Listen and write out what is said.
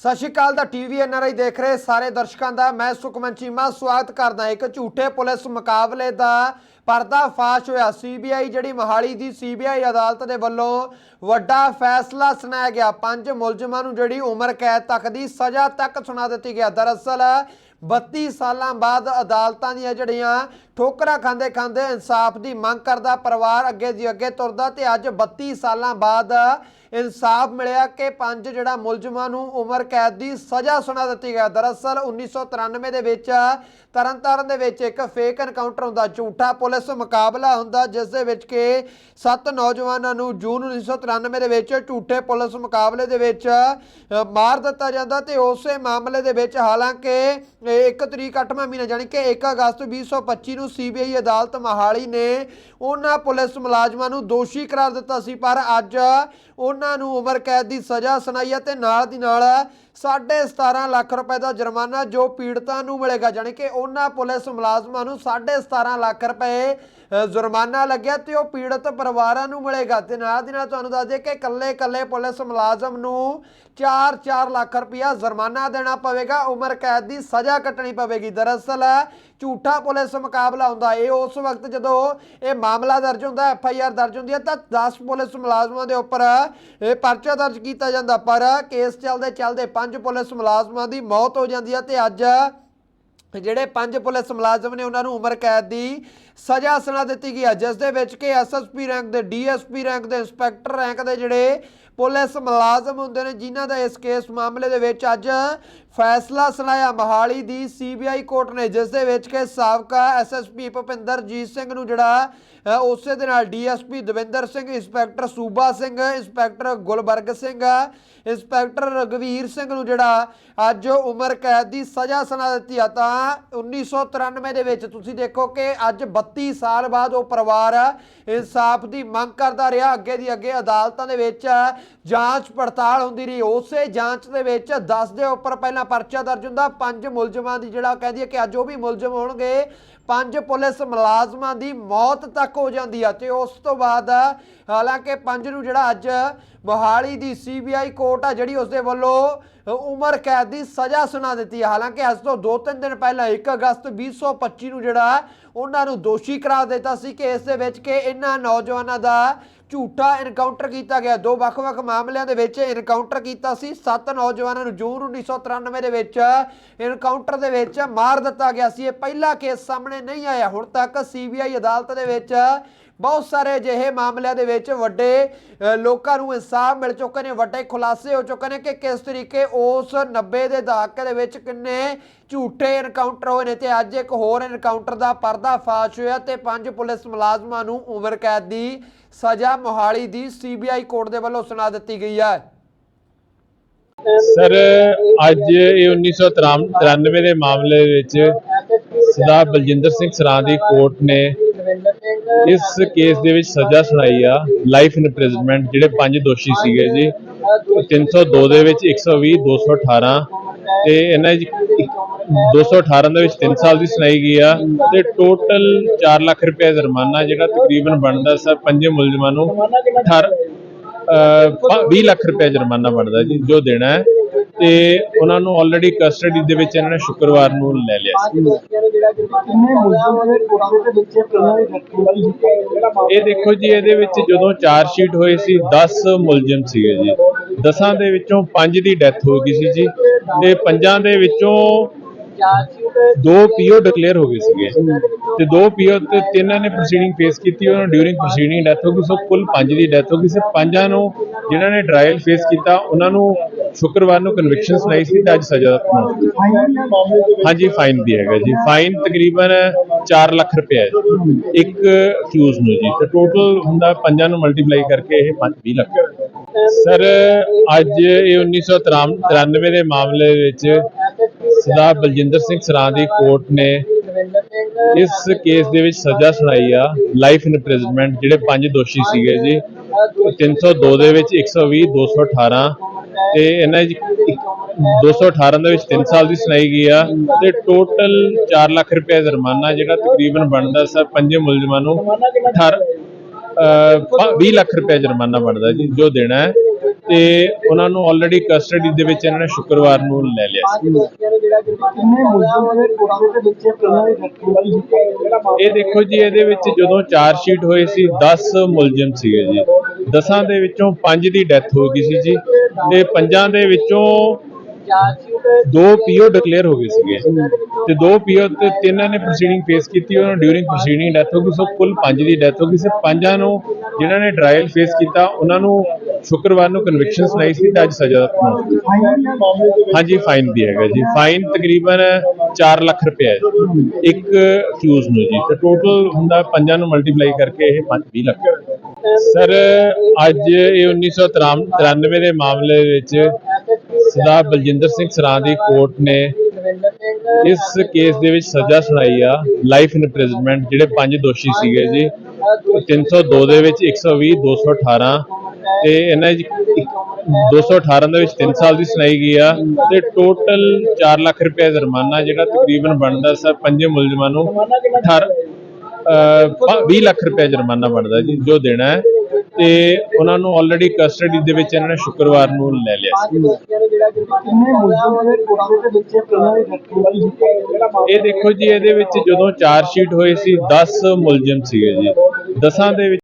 ਸਤਿ ਸ਼੍ਰੀ ਅਕਾਲ ਦਾ TV NRI ਦੇਖ ਰਹੇ ਸਾਰੇ ਦਰਸ਼ਕਾਂ ਦਾ, ਮੈਂ ਸੁਖਮਨ ਚੀਮਾ, ਸਵਾਗਤ ਕਰਦਾ ਇੱਕ ਝੂਠੇ ਪੁਲਿਸ ਮੁਕਾਬਲੇ ਦਾ ਪਰਦਾ ਫਾਸ਼ ਹੋਇਆ ਸੀਬੀਆਈ ਜਿਹੜੀ ਮਹਾਲੀ ਦੀ ਸੀਬੀਆਈ ਅਦਾਲਤ ਦੇ ਵੱਲੋਂ ਵੱਡਾ ਫੈਸਲਾ ਸੁਣਾਇਆ ਗਿਆ। ਪੰਜ ਮੁਲਜ਼ਮਾਂ ਨੂੰ ਜਿਹੜੀ ਉਮਰ ਕੈਦ ਤੱਕ ਦੀ ਸਜ਼ਾ ਤੱਕ ਸੁਣਾ ਦਿੱਤੀ ਗਿਆ ਦਰਅਸਲ 32 ਸਾਲਾਂ ਬਾਅਦ ਅਦਾਲਤਾਂ ਦੀਆਂ ਜਿਹੜੀਆਂ ਠੋਕਰਾਂ ਖਾਂਦੇ ਖਾਂਦੇ ਇਨਸਾਫ ਦੀ ਮੰਗ ਕਰਦਾ, ਪਰਿਵਾਰ ਅੱਗੇ ਦੀ ਅੱਗੇ ਤੁਰਦਾ ਤੇ ਅੱਜ 32 ਸਾਲਾਂ ਬਾਅਦ ਇਨਸਾਫ ਮਿਲਿਆ ਕਿ ਪੰਜ ਜਿਹੜਾ ਮੁਲਜ਼ਮਾਂ ਨੂੰ ਉਮਰ ਕੈਦ ਦੀ ਸਜ਼ਾ ਸੁਣਾ ਦਿੱਤੀ ਗਿਆ ਦਰਅਸਲ 1993 ਦੇ ਵਿੱਚ ਤਰਨਤਾਰਨ ਦੇ ਵਿੱਚ ਇੱਕ ਫੇਕ ਐਨਕਾਊਂਟਰ ਹੁੰਦਾ, ਝੂਠਾ ਪੁਲਿਸ ਮੁਕਾਬਲਾ ਹੁੰਦਾ, ਜਿਸ ਦੇ ਵਿੱਚ ਕਿ ਸੱਤ ਨੌਜਵਾਨਾਂ ਨੂੰ ਜੂਨ 1993 ਦੇ ਵਿੱਚ ਝੂਠੇ ਪੁਲਿਸ ਮੁਕਾਬਲੇ ਦੇ ਵਿੱਚ ਮਾਰ ਦਿੱਤਾ ਜਾਂਦਾ ਤੇ ਉਸੇ ਮਾਮਲੇ ਦੇ ਵਿੱਚ ਹਾਲਾਂਕਿ ਇਹ ਇੱਕ ਤਰੀਕ 8ਵਾਂ ਮਹੀਨਾ ਜਾਨੀ ਕਿ 1 ਅਗਸਤ 2025 ਨੂੰ ਸੀਬੀਆਈ ਅਦਾਲਤ ਮਹਾਲੀ ਨੇ ਉਹਨਾਂ ਪੁਲਿਸ ਮੁਲਾਜ਼ਮਾਂ ਨੂੰ ਦੋਸ਼ੀ ਕਰਾਰ ਦਿੱਤਾ ਸੀ, ਪਰ ਅੱਜ ਉਹਨਾਂ ਨੂੰ ਉਮਰ ਕੈਦ ਦੀ ਸਜ਼ਾ ਸੁਣਾਈ ਹੈ ਤੇ ਨਾਲ ਦੀ ਨਾਲ 17.5 ਲੱਖ ਰੁਪਏ ਦਾ ਜੁਰਮਾਨਾ ਜੋ ਪੀੜਤਾਂ ਨੂੰ ਮਿਲੇਗਾ ਜਾਨੀ ਕਿ ਉਹਨਾਂ ਪੁਲਿਸ ਮੁਲਾਜ਼ਮਾਂ ਨੂੰ 17.5 ਲੱਖ ਰੁਪਏ ਜੁਰਮਾਨਾ ਲੱਗਿਆ ਤੇ ਉਹ ਪੀੜਤ ਪਰਿਵਾਰਾਂ ਨੂੰ ਮਿਲੇਗਾ। ਤੇ ਨਾਲ ਦੀ ਨਾਲ ਤੁਹਾਨੂੰ ਦੱਸ ਦਈਏ ਕਿ ਇਕੱਲੇ ਇਕੱਲੇ ਪੁਲਿਸ ਮੁਲਾਜ਼ਮ ਨੂੰ 4-4 ਲੱਖ ਰੁਪਇਆ ਜੁਰਮਾਨਾ ਦੇਣਾ ਪਵੇਗਾ, ਉਮਰ ਕੈਦ ਦੀ ਸਜ਼ਾ ਕੱਟਣੀ ਪਵੇਗੀ। ਦਰਅਸਲ ਝੂਠਾ ਪੁਲਿਸ ਮੁਕਾਬਲਾ ਹੁੰਦਾ ਇਹ ਉਸ ਵਕਤ ਜਦੋਂ ਇਹ ਮਾਮਲਾ ਦਰਜ ਹੁੰਦਾ, ਐਫ ਆਈ ਆਰ ਦਰਜ ਹੁੰਦੀ ਹੈ, ਤਾਂ 10 ਪੁਲਿਸ ਮੁਲਾਜ਼ਮਾਂ ਦੇ ਉੱਪਰ ਇਹ ਪਰਚਾ ਦਰਜ ਕੀਤਾ ਜਾਂਦਾ, ਪਰ ਕੇਸ ਚੱਲਦੇ ਚੱਲਦੇ ਪੰਜ ਪੁਲਿਸ ਮੁਲਾਜ਼ਮਾਂ ਦੀ ਮੌਤ ਹੋ ਜਾਂਦੀ ਹੈ ਤੇ ਅੱਜ ਜਿਹੜੇ ਪੰਜ ਪੁਲਿਸ ਮੁਲਾਜ਼ਮ ਨੇ ਉਹਨਾਂ ਨੂੰ ਉਮਰ ਕੈਦ ਦੀ ਸਜ਼ਾ ਸੁਣਾ ਦਿੱਤੀ ਗਈ ਹੈ ਜਿਸ ਦੇ ਵਿੱਚ ਕਿ ਐਸਐਸਪੀ ਰੈਂਕ ਦੇ ਡੀਐਸਪੀ ਰੈਂਕ ਦੇ, ਇੰਸਪੈਕਟਰ ਰੈਂਕ ਦੇ ਜਿਹੜੇ ਪੁਲਿਸ ਮੁਲਾਜ਼ਮ ਹੁੰਦੇ ਨੇ, ਜਿਨ੍ਹਾਂ ਦਾ ਇਸ ਕੇਸ ਮਾਮਲੇ ਦੇ ਵਿੱਚ ਅੱਜ ਫੈਸਲਾ ਸੁਣਾਇਆ ਮਹਾਲੀ ਦੀ ਸੀਬੀਆਈ ਕੋਰਟ ਨੇ, ਜਿਸ ਦੇ ਵਿੱਚ ਕਿ ਸਾਬਕਾ ਐਸਐਸਪੀ ਭੁਪਿੰਦਰਜੀਤ ਸਿੰਘ ਨੂੰ ਜਿਹੜਾ ਉਸੇ ਦੇ ਨਾਲ DSP Davinder Singh, inspector Suba Singh, inspector Gulbarg Singh, inspector Ragvir Singh ਨੂੰ ਜਿਹੜਾ ਅੱਜ ਉਮਰ ਕੈਦ ਦੀ ਸਜ਼ਾ ਸੁਣਾ ਦਿੱਤੀ ਆ। ਤਾਂ 1993 ਦੇ ਵਿੱਚ ਤੁਸੀਂ ਦੇਖੋ ਕਿ ਅੱਜ 32 ਸਾਲ ਬਾਅਦ ਉਹ ਪਰਿਵਾਰ ਇਨਸਾਫ ਦੀ ਮੰਗ ਕਰਦਾ ਰਿਹਾ। ਅੱਗੇ ਦੀ ਅੱਗੇ ਅਦਾਲਤਾਂ ਦੇ ਵਿੱਚ ਜਾਂਚ ਪੜਤਾਲ ਹੁੰਦੀ ਰਹੀ। ਉਸੇ ਜਾਂਚ ਦੇ ਵਿੱਚ 10 ਦੇ ਉੱਪਰ ਪਹਿਲਾਂ ਪਰਚਾ ਦਰਜ ਹੁੰਦਾ। ਪੰਜ ਮੁਲਜ਼ਮਾਂ ਦੀ ਜਿਹੜਾ ਕਹਿੰਦੀ ਹੈ ਕਿ ਅੱਜ ਉਹ ਵੀ ਮੁਲਜ਼ਮ ਹੋਣਗੇ। ਪੰਜ ਪੁਲਿਸ ਮੁਲਾਜ਼ਮਾਂ ਦੀ ਮੌਤ ਤੱਕ ਹੋ ਜਾਂਦੀ ਆ ਤੇ ਉਸ ਤੋਂ ਬਾਅਦ ਹਾਲਾਂਕਿ ਪੰਜ ਨੂੰ ਜਿਹੜਾ ਅੱਜ ਮੋਹਾਲੀ ਦੀ ਸੀਬੀਆਈ ਕੋਰਟ ਆ ਜਿਹੜੀ ਉਸ ਦੇ ਵੱਲੋਂ ਉਮਰ ਕੈਦ ਦੀ ਸਜ਼ਾ ਸੁਣਾ ਦਿੱਤੀ ਹੈ ਹਾਲਾਂਕਿ ਅੱਜ ਤੋਂ 2-3 ਦਿਨ ਪਹਿਲਾਂ 1 ਅਗਸਤ 2025 ਨੂੰ ਜਿਹੜਾ ਉਹਨਾਂ ਨੂੰ ਦੋਸ਼ੀ ਕਰਾਰ ਦਿੱਤਾ ਸੀ ਕਿ ਇਸ ਦੇ ਵਿੱਚ ਕਿ ਇਹਨਾਂ ਨੌਜਵਾਨਾਂ ਦਾ ਝੂਠਾ ਇਨਕਾਊਂਟਰ ਕੀਤਾ ਗਿਆ। ਦੋ ਵੱਖ-ਵੱਖ ਮਾਮਲਿਆਂ ਦੇ ਵਿੱਚ ਇਨਕਾਊਂਟਰ ਕੀਤਾ ਸੀ। ਸੱਤ ਨੌਜਵਾਨਾਂ ਨੂੰ ਜੂਨ 1993 ਦੇ ਵਿੱਚ ਇਨਕਾਊਂਟਰ ਦੇ ਵਿੱਚ ਮਾਰ ਦਿੱਤਾ ਗਿਆ ਸੀ। ਇਹ ਪਹਿਲਾ ਕੇਸ ਸਾਹਮਣੇ ਨਹੀਂ ਆਇਆ। ਹੁਣ ਤੱਕ ਸੀਬੀਆਈ ਅਦਾਲਤ ਦੇ ਵਿੱਚ ਬਹੁਤ ਸਾਰੇ ਅਜਿਹੇ ਮਾਮਲਿਆਂ ਦੇ ਵਿੱਚ ਵੱਡੇ ਲੋਕਾਂ ਨੂੰ ਇਨਸਾਫ ਮਿਲ ਚੁੱਕੇ ਨੇ, ਵੱਡੇ ਖੁਲਾਸੇ ਹੋ ਚੁੱਕੇ ਨੇ ਕਿ ਕਿਸ ਤਰੀਕੇ ਉਸ 90 ਦੇ ਦਹਾਕੇ ਦੇ ਵਿੱਚ ਕਿੰਨੇ ਝੂਠੇ ਐਨਕਾਊਂਟਰ ਹੋਏ ਨੇ ਤੇ ਅੱਜ ਇੱਕ ਹੋਰ ਐਨਕਾਊਂਟਰ ਦਾ ਪਰਦਾਫਾਸ਼ ਹੋਇਆ ਤੇ ਪੰਜ ਪੁਲਿਸ ਮੁਲਾਜ਼ਮਾਂ ਨੂੰ ਉਮਰ ਕੈਦ ਦੀ ਸਜ਼ਾ ਮੋਹਾਲੀ ਦੀ ਸੀਬੀਆਈ ਕੋਰਟ ਦੇ ਵੱਲੋਂ ਸੁਣਾ ਦਿੱਤੀ ਗਈ ਹੈ। ਸਰ, ਅੱਜ ਇਹ 1993 ਦੇ ਮਾਮਲੇ ਵਿੱਚ ਸਰਦਾਰ ਬਲਜਿੰਦਰ ਸਿੰਘ ਸਰਾਂ ਦੀ ਕੋਰਟ ਨੇ ਇਸ ਕੇਸ ਦੇ ਵਿੱਚ ਸਜ਼ਾ ਸੁਣਾਈ ਆ ਲਾਈਫ ਇਨਪ੍ਰਿਜ਼ਨਮੈਂਟ ਜਿਹੜੇ ਪੰਜ ਦੋਸ਼ੀ ਸੀਗੇ ਜੀ। 302 ਦੇ ਵਿੱਚ 120 218 ਤੇ ਇਹਨਾਂ ਵਿੱਚ ਇੱਕ- 218 ਦੇ ਵਿੱਚ 3 ਸਾਲ ਦੀ ਸੁਣਾਈ ਗਈ ਆ ਤੇ ਟੋਟਲ 4 ਲੱਖ ਰੁਪਏ ਜੁਰਮਾਨਾ ਜਿਹੜਾ ਤਕਰੀਬਨ ਬਣਦਾ ਸਰ, ਪੰਜੇ ਮੁਲਜ਼ਮਾਂ ਨੂੰ 18 ਅਹ 20 ਲੱਖ ਰੁਪਏ ਜੁਰਮਾਨਾ ਬਣਦਾ ਜੀ, ਜੋ ਦੇਣਾ ਹੈ। ਤੇ ਉਹਨਾਂ ਨੂੰ ਆਲਰੇਡੀ ਕਸਟਡੀ ਦੇ ਵਿੱਚ ਇਹਨਾਂ ਨੇ ਸ਼ੁੱਕਰਵਾਰ ਨੂੰ ਲੈ ਲਿਆ ਸੀ। ਇਹ ਦੇਖੋ ਜੀ, ਇਹਦੇ ਵਿੱਚ ਜਦੋਂ ਚਾਰ ਸ਼ੀਟ ਹੋਏ ਸੀ 10 ਮੁਲਜ਼ਮ ਸੀਗੇ ਜੀ। 10 ਦੇ ਵਿੱਚੋਂ 5 ਦੀ ਡੈਥ ਹੋ ਗਈ ਸੀ ਜੀ ਤੇ ਪੰਜਾਂ ਦੇ ਵਿੱਚੋਂ ਦੋ ਪੀਓ ਡਿਕਲੇਅਰ ਹੋ ਗਏ ਸੀਗੇ। ਤੇ ਦੋ ਪੀਓ ਤੇ ਤਿੰਨਾਂ ਨੇ ਪ੍ਰੋਸੀਡਿੰਗ ਫੇਸ ਕੀਤੀ, ਉਹਨਾਂ ਡਿਊਰਿੰਗ ਪ੍ਰੋਸੀਡਿੰਗ ਡੈਥ ਹੋ ਗਈ ਸੋ ਕੁੱਲ ਪੰਜ ਦੀ ਡੈਥ ਹੋ ਗਈ ਸੀ। ਪੰਜਾਂ ਨੂੰ ਜਿਨ੍ਹਾਂ ਨੇ ਟ੍ਰਾਇਲ ਫੇਸ ਕੀਤਾ, ਉਹਨਾਂ ਨੂੰ ਸ਼ੁੱਕਰਵਾਰ ਨੂੰ ਕਨਵਿਕਸ਼ਨ ਸੁਣਾਈ ਸੀ ਤੇ ਅੱਜ ਸਜ਼ਾ ਹਾਂਜੀ ਫਾਈਨ ਵੀ ਹੈਗਾ ਜੀ। ਫਾਈਨ ਤਕਰੀਬਨ 4 ਲੱਖ ਰੁਪਏ ਹੈ। ਇੱਕ ਅਕਿਊਜ਼ ਨੂੰ ਜੀ। ਤੇ ਟੋਟਲ ਹੁੰਦਾ ਪੰਜਾਂ ਨੂੰ ਮਲਟੀਪਲਾਈ ਕਰਕੇ ਇਹ 20 ਲੱਖ। ਸਰ ਅੱਜ ਇਹ 1993 ਦੇ ਮਾਮਲੇ ਵਿੱਚ ਸਰਦਾਰ ਬਲਜਿੰਦਰ ਸਿੰਘ ਸਰਾਂ ਦੀ ਕੋਰਟ ਨੇ ਇਸ ਕੇਸ ਦੇ ਵਿੱਚ ਸਜ਼ਾ ਸੁਣਾਈ ਆ। ਲਾਈਫ ਇਨਪ੍ਰਿਜ਼ਨਮੈਂਟ ਜਿਹੜੇ ਪੰਜ ਦੋਸ਼ੀ ਸੀਗੇ ਜੀ 302 ਦੇ ਵਿੱਚ 120 218 ਤੇ ਇਹਨਾਂ ਵਿੱਚ ਇੱਕ- 218 ਦੇ ਵਿੱਚ 3 ਸਾਲ ਦੀ ਸੁਣਾਈ ਗਈ ਆ ਤੇ ਟੋਟਲ 4 ਲੱਖ ਰੁਪਏ ਜੁਰਮਾਨਾ ਜਿਹੜਾ ਤਕਰੀਬਨ ਬਣਦਾ ਸਰ, ਪੰਜੇ ਮੁਲਜ਼ਮਾਂ ਨੂੰ 18 20 ਲੱਖ ਰੁਪਏ ਜੁਰਮਾਨਾ ਬਣਦਾ ਜੀ, ਜੋ ਦੇਣਾ ਹੈ। ਤੇ ਉਹਨਾਂ ਨੂੰ ਆਲਰੇਡੀ ਕਸਟਡੀ ਦੇ ਵਿੱਚ ਇਹਨਾਂ ਨੇ ਸ਼ੁੱਕਰਵਾਰ ਨੂੰ ਲੈ ਲਿਆ ਸੀ। ਇਹ ਦੇਖੋ ਜੀ, ਇਹਦੇ ਵਿੱਚ ਜਦੋਂ ਚਾਰ ਸ਼ੀਟ ਹੋਏ ਸੀ 10 ਮੁਲਜ਼ਮ ਸੀਗੇ ਜੀ। 10 ਦੇ ਵਿੱਚੋਂ 5 ਦੀ ਡੈਥ ਹੋ ਗਈ ਸੀ ਜੀ। ਤੇ ਪੰਜਾਂ ਦੇ ਵਿੱਚੋਂ ਦੋ ਪੀਓ ਡਿਕਲੇਅਰ ਹੋ ਗਏ ਸੀਗੇ। ਤੇ ਦੋ ਪੀਓ ਤੇ ਤਿੰਨਾਂ ਨੇ ਪ੍ਰੋਸੀਡਿੰਗ ਫੇਸ ਕੀਤੀ, ਉਹਨਾਂ ਡਿਊਰਿੰਗ ਪ੍ਰੋਸੀਡਿੰਗ ਡੈਥ ਹੋ ਗਈ, ਸੋ ਕੁੱਲ ਪੰਜ ਦੀ ਡੈਥ ਹੋ ਗਈ ਸੀ। ਪੰਜਾਂ ਨੂੰ ਜਿਨ੍ਹਾਂ ਨੇ ਟ੍ਰਾਇਲ ਫੇਸ ਕੀਤਾ, ਉਹਨਾਂ ਨੂੰ ਸ਼ੁੱਕਰਵਾਰ ਨੂੰ ਕਨਵਿਕਸ਼ਨ ਸੁਣਾਈ ਸੀ ਤੇ ਅੱਜ ਸਜ਼ਾ ਹਾਂਜੀ ਫਾਈਨ ਵੀ ਹੈਗਾ ਜੀ। ਫਾਈਨ ਤਕਰੀਬਨ 4 ਲੱਖ ਰੁਪਏ ਹੈ। ਇੱਕ ਅਕਿਊਜ਼ ਨੂੰ ਜੀ। ਤੇ ਟੋਟਲ ਹੁੰਦਾ, ਪੰਜਾਂ ਨੂੰ ਮਲਟੀਪਲਾਈ ਕਰਕੇ ਇਹ 20 ਲੱਖ। ਸਰ, ਅੱਜ ਇਹ 1993 ਦੇ ਮਾਮਲੇ ਵਿੱਚ ਸਰਦਾਰ ਬਲਜਿੰਦਰ ਸਿੰਘ ਸਰਾਂ ਦੀ ਕੋਰਟ ਨੇ ਇਸ ਕੇਸ ਦੇ ਵਿੱਚ ਸਜ਼ਾ ਸੁਣਾਈ ਆ ਲਾਈਫ ਇੰਪ੍ਰਿਜ਼ਨਮੈਂਟ ਜਿਹੜੇ ਪੰਜ ਦੋਸ਼ੀ ਸੀਗੇ ਜੀ। 302 ਦੇ ਵਿੱਚ 120 218 ਤੇ ਇਹਨਾਂ ਚ ਇੱਕ- 218 ਦੇ ਵਿੱਚ 3 ਸਾਲ ਦੀ ਸੁਣਾਈ ਗਈ ਆ ਤੇ ਟੋਟਲ 4 ਲੱਖ ਰੁਪਏ ਜੁਰਮਾਨਾ ਜਿਹੜਾ ਤਕਰੀਬਨ ਬਣਦਾ ਸਰ, ਪੰਜੇ ਮੁਲਜ਼ਮਾਂ ਨੂੰ 18 20 ਲੱਖ ਰੁਪਏ ਜੁਰਮਾਨਾ ਬਣਦਾ ਜੀ, ਜੋ ਦੇਣਾ ਹੈ। ਤੇ ਉਹਨਾਂ ਨੂੰ ਆਲਰੇਡੀ ਕਸਟਡੀ ਦੇ ਵਿੱਚ ਇਹਨਾਂ ਨੇ ਸ਼ੁੱਕਰਵਾਰ ਨੂੰ ਲੈ ਲਿਆ ਸੀ। ਇਹ ਦੇਖੋ ਜੀ, ਇਹਦੇ ਵਿੱਚ ਜਦੋਂ ਚਾਰ ਸ਼ੀਟ ਹੋਏ ਸੀ 10 ਮੁਲਜ਼ਮ ਸੀਗੇ ਜੀ। 10 ਦੇ ਵਿੱਚ